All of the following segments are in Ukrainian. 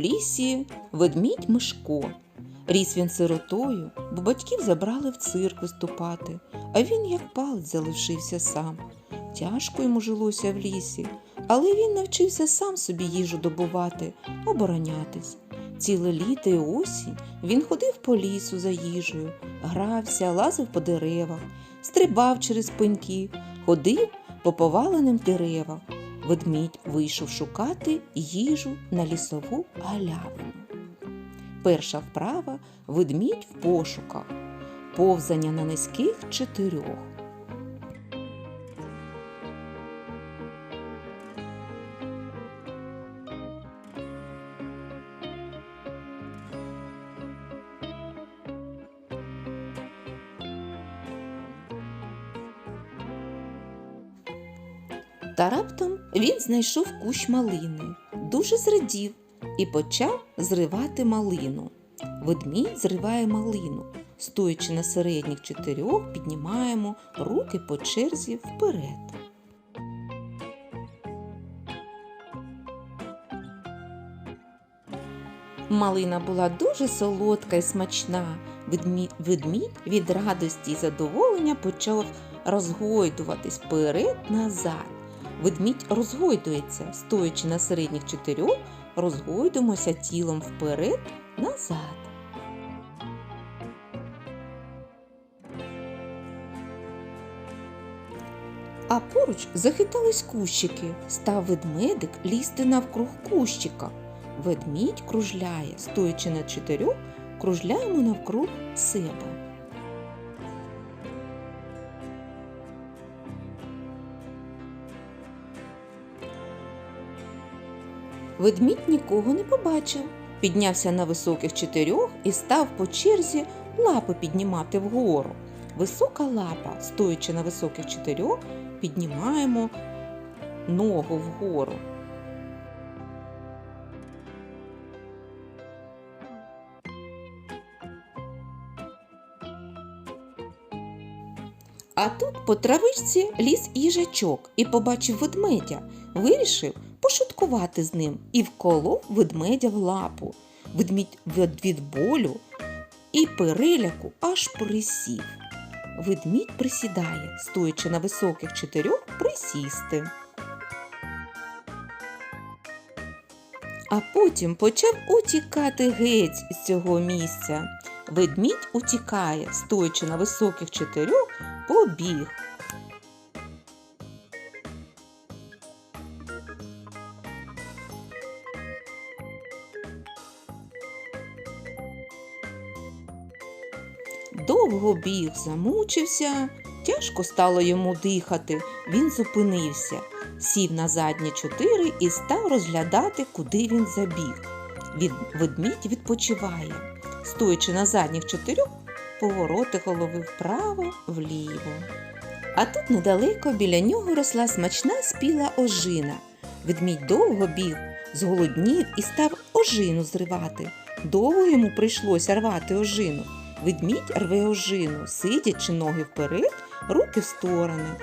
лісі ведмідь Мишко. Ріс він сиротою, бо батьків забрали в цирк виступати, а він як палець залишився сам. Тяжко йому жилося в лісі, але він навчився сам собі їжу добувати, оборонятись. Ціле літо і осінь він ходив по лісу за їжею, грався, лазив по деревах, стрибав через пеньки, ходив по поваленим деревах. Ведмідь вийшов шукати їжу на лісову галявину. Перша вправа ведмідь в пошуках, повзання на низьких чотирьох. Та раптом він знайшов кущ малини, дуже зрадів і почав зривати малину. Ведмідь зриває малину. Стоячи на середніх чотирьох, піднімаємо руки по черзі вперед. Малина була дуже солодка і смачна. Ведмідь, від радості і задоволення почав розгойдуватись вперед-назад. Ведмідь розгойдується, стоячи на середніх чотирьох, розгойдуємося тілом вперед-назад. А поруч захитались кущики, став ведмедик лізти навкруг кущика. Ведмідь кружляє, стоячи на чотирьох, кружляємо навкруг себе. Ведмідь нікого не побачив, піднявся на високих чотирьох і став по черзі лапи піднімати вгору. Висока лапа, стоячи на високих чотирьох, піднімаємо ногу вгору. А тут по травичці ліз їжачок і побачив ведмедя, вирішив пошуткувати з ним і вколов ведмедя в лапу. Ведмідь від, від болю і переляку аж присів. Ведмідь присідає, стоячи на високих чотирьох присісти. А потім почав утікати геть з цього місця. Ведмідь утікає, стоячи на високих чотирьох, побіг. Довго біг, замучився, тяжко стало йому дихати. Він зупинився, сів на задні чотири і став розглядати, куди він забіг. Від ведмідь відпочиває, стоячи на задніх чотирьох, повороти голови вправо, вліво. А тут недалеко біля нього росла смачна спіла ожина. Ведмідь довго біг, зголоднів і став ожину зривати. Довго йому прийшлося рвати ожину. Ведмідь рве ожину, сидячи ноги вперед, руки в сторони.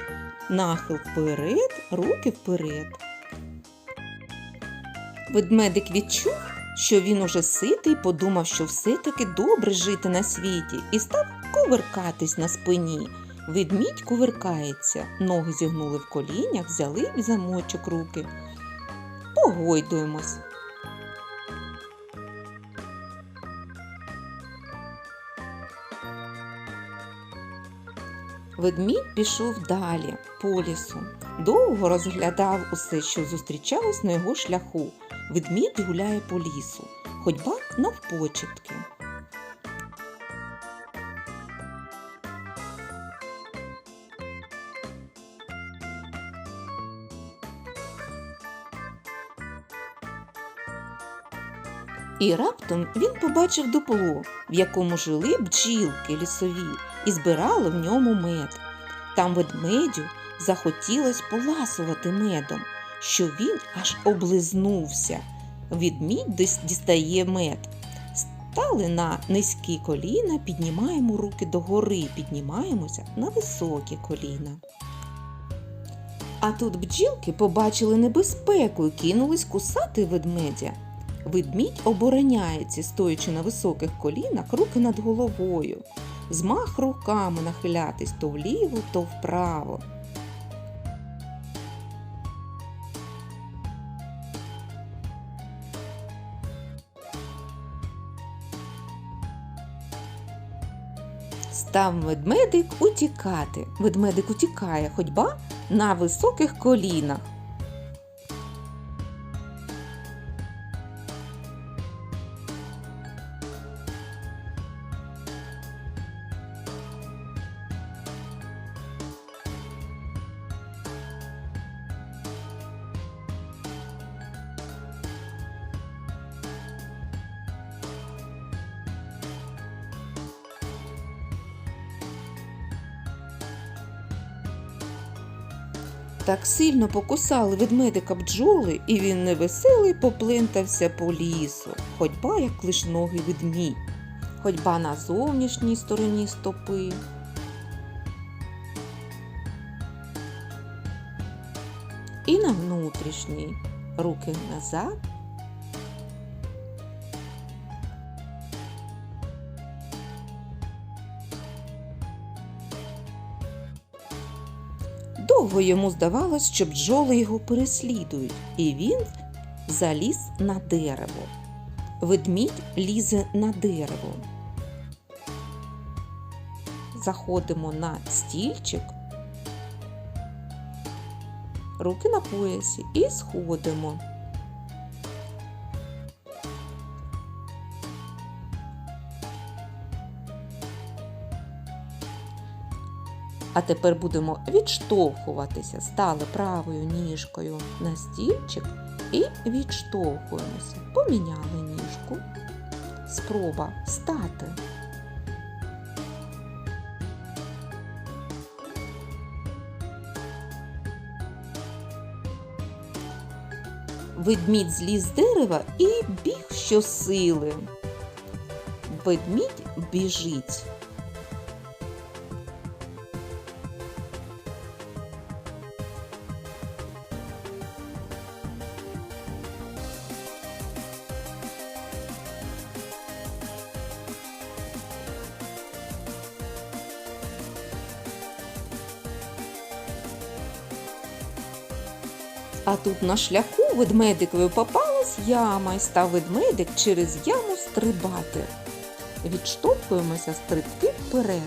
Нахил вперед, руки вперед. Ведмедик відчув, що він уже ситий, подумав, що все-таки добре жити на світі, і став коверкатись на спині. Ведмідь кувиркається, ноги зігнули в колінях, взяли в замочок руки. Погойдуємось. Ведмідь пішов далі, по лісу. Довго розглядав усе, що зустрічалось на його шляху. Ведмідь гуляє по лісу, ходьба навпочепки. І раптом він побачив дупло, в якому жили бджілки лісові і збирали в ньому мед. Там ведмедю захотілось поласувати медом, що він аж облизнувся. Відмідь дістає мед. Стали на низькі коліна, піднімаємо руки догори, піднімаємося на високі коліна. А тут бджілки побачили небезпеку і кинулись кусати ведмедя. Ведмідь обороняється, стоячи на високих колінах, руки над головою. Змах руками нахилятись то вліво, то вправо. Став ведмедик утікати. Ведмедик утікає, ходьба на високих колінах. Так сильно покусали ведмедика бджоли, і він невеселий поплентався по лісу. Ходьба, як клишногий ведмідь. Ходьба на зовнішній стороні стопи. І на внутрішній. Руки назад. Довго йому здавалось, що бджоли його переслідують, і він заліз на дерево. Ведмідь лізе на дерево. Заходимо на стільчик, руки на поясі і сходимо. А тепер будемо відштовхуватися. Стали правою ніжкою на стільчик і відштовхуємося. Поміняли ніжку. Спроба стати. Ведмідь зліз з дерева і біг щосили. Ведмідь біжить. А тут на шляху ведмедикові попалась яма і став ведмедик через яму стрибати. Відштовхуємося стрибки вперед.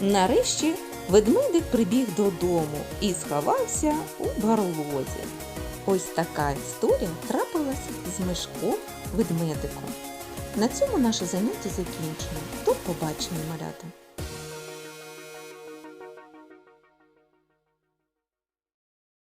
Нарешті ведмедик прибіг додому і сховався у барлозі. Ось така історія трапилась з мишком ведмедиком. На цьому наше заняття закінчено. До побачення, малята!